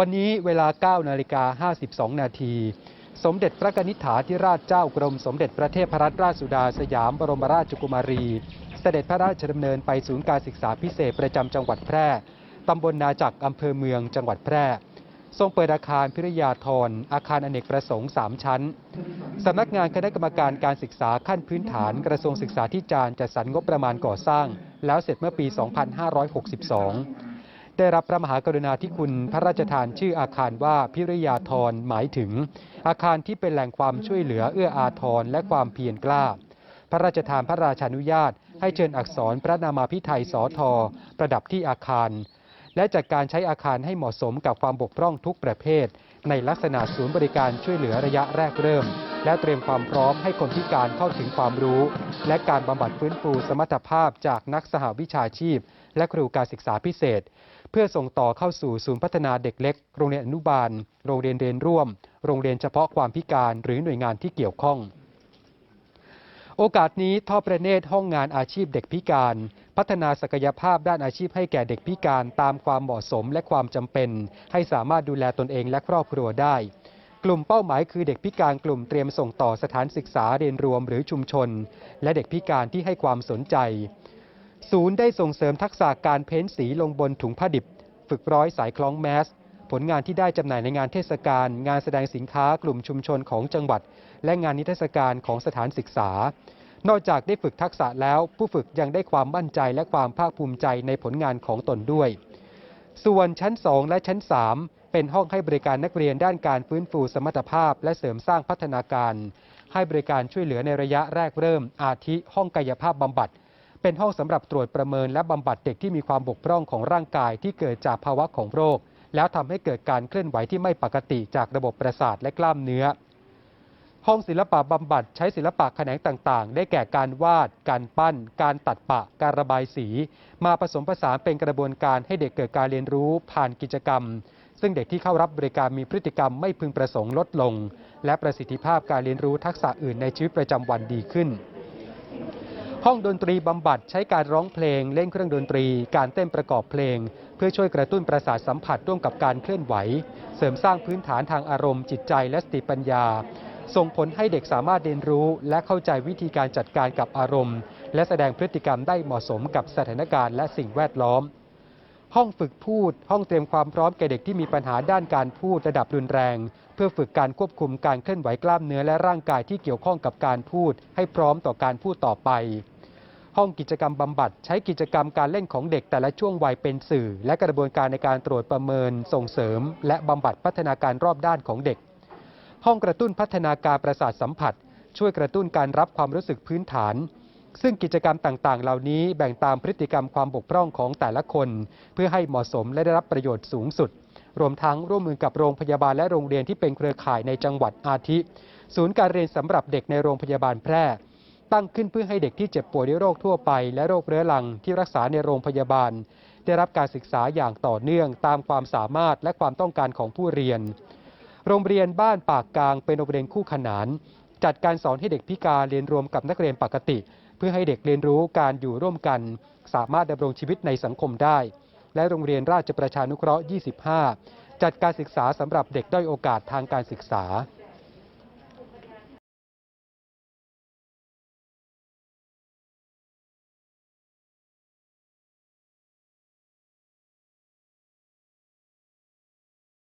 วันนี้เวลา 9 นาฬิกา 52 นาที สมเด็จพระนิษฐาธิราชเจ้ากรมสมเด็จพระเทพรัตนราชสุดาสยามบรมราชกุมารี เสด็จพระราชดำเนินไปศูนย์การศึกษาพิเศษประจำจังหวัดแพร่ ตำบลนาจักรอำเภอเมืองจังหวัดแพร่ ทรงเปิดอาคารพิริยาธรอาคารอเนกประสงค์ 3 ชั้น สำนักงานคณะกรรมการการศึกษาขั้นพื้นฐานกระทรวงศึกษาธิการจัดสรรงบประมาณก่อสร้าง แล้วเสร็จเมื่อปี 2562 ได้รับพระมหากรุณาธิคุณพระราชทานชื่ออาคารว่าพิริยาธรหมายถึง อาคารที่เป็นแหล่งความช่วยเหลือเอื้ออาทรและความเพียรกล้า พระราชทานพระราชานุญาต ให้เชิญอักษรพระนามาพิไทยสอทอประดับที่อาคาร และจัดการใช้อาคารให้เหมาะสมกับความบกพร่องทุกประเภท ในลักษณะศูนย์บริการช่วยเหลือระยะแรกเริ่ม และเตรียมความพร้อมให้คนพิการเข้าถึงความรู้ และการบำบัดฟื้นฟูสมรรถภาพจากนักสหวิชาชีพ และครูการศึกษาพิเศษ เพื่อส่งต่อเข้าสู่ศูนย์พัฒนาเด็กเล็ก โรงเรียนอนุบาล โรงเรียนเรียนร่วม โรงเรียนเฉพาะความพิการหรือหน่วยงานที่เกี่ยวข้อง โอกาสนี้ทอดประเนตรห้องงานอาชีพเด็กพิการ พัฒนาศักยภาพด้านอาชีพให้แก่เด็กพิการตามความเหมาะสมและความจำเป็น ให้สามารถดูแลตนเองและครอบครัวได้ กลุ่มเป้าหมายคือเด็กพิการกลุ่มเตรียมส่งต่อสถานศึกษาเรียนรวมหรือชุมชน และเด็กพิการที่ให้ความสนใจ ศูนย์ได้ส่งเสริมทักษะการเพ้นสีลงบนถุงผ้าดิบ ฝึกร้อยสายคล้องแมส ผลงานที่ได้จำหน่ายในงานเทศกาลงานแสดงสินค้ากลุ่มชุมชนของจังหวัด และงานนิทรรศการของสถานศึกษา นอกจากได้ฝึกทักษะแล้ว ผู้ฝึกยังได้ความมั่นใจและความภาคภูมิใจในผลงานของตนด้วย ส่วนชั้น 2 และชั้น 3 เป็นห้องให้บริการนักเรียนด้านการฟื้นฟูสมรรถภาพ และเสริมสร้างพัฒนาการ ให้บริการช่วยเหลือในระยะแรกเริ่ม อาทิ ห้องกายภาพบำบัดเป็นห้องสำหรับตรวจประเมินและบำบัดเด็กที่มีความบกพร่องของร่างกายที่เกิดจากภาวะของโรค แล้วทำให้เกิดการเคลื่อนไหวที่ไม่ปกติจากระบบประสาทและกล้ามเนื้อ ห้องศิลปะบำบัดใช้ศิลปะแขนงต่างๆ ได้แก่การวาด การปั้น การตัดปะ การระบายสี มาผสมผสานเป็นกระบวนการให้เด็กเกิดการเรียนรู้ผ่านกิจกรรม ซึ่งเด็กที่เข้ารับบริการมีพฤติกรรมไม่พึงประสงค์ลดลง และประสิทธิภาพการเรียนรู้ทักษะอื่นในชีวิตประจำวันดีขึ้น ห้องดนตรีบำบัดใช้การร้องเพลง เล่นเครื่องดนตรี การเต้นประกอบเพลง เพื่อช่วยกระตุ้นประสาทสัมผัสร่วมกับการเคลื่อนไหว เสริมสร้างพื้นฐานทางอารมณ์จิตใจและสติปัญญา ส่งผลให้เด็กสามารถเรียนรู้และเข้าใจวิธีการจัดการกับอารมณ์ และแสดงพฤติกรรมได้เหมาะสมกับสถานการณ์และสิ่งแวดล้อม ห้องฝึกพูด ห้องเตรียมความพร้อมแก่เด็กที่มีปัญหาด้านการพูดระดับรุนแรง เพื่อฝึกการควบคุมการเคลื่อนไหวกล้ามเนื้อและร่างกายที่เกี่ยวข้องกับการพูด ให้พร้อมต่อการพูดต่อไป ห้องกิจกรรมบำบัด ใช้กิจกรรมการเล่นของเด็กแต่ละช่วงวัยเป็นสื่อ และกระบวนการในการตรวจประเมิน ส่งเสริม และบำบัดพัฒนาการรอบด้านของเด็ก ห้องกระตุ้นพัฒนาการประสาทสัมผัส ช่วยกระตุ้นการรับความรู้สึกพื้นฐาน ซึ่งกิจกรรมต่างๆ เหล่านี้แบ่งตามพฤติกรรมความบกพร่องของแต่ละคน เพื่อให้เหมาะสมและได้รับประโยชน์สูงสุด รวมทั้งร่วมมือกับโรงพยาบาลและโรงเรียนที่เป็นเครือข่ายในจังหวัดอาทิ ศูนย์การเรียนสำหรับเด็กในโรงพยาบาลแพร่ ตั้งขึ้นเพื่อให้เด็กที่เจ็บป่วยด้วยโรคทั่วไป และโรคเรื้อรังที่รักษาในโรงพยาบาล ได้รับการศึกษาอย่างต่อเนื่องตามความสามารถและความต้องการของผู้เรียน โรงเรียนบ้านปากกลางเป็นโรงเรียนคู่ขนาน จัดการสอนให้เด็กพิการเรียนรวมกับนักเรียนปกติ เพื่อให้เด็กเรียนรู้การอยู่ร่วมกัน สามารถดำรงชีวิตในสังคมได้ และโรงเรียนราชประชานุเคราะห์ 25 จัดการศึกษาสำหรับเด็กด้อยโอกาสทางการศึกษา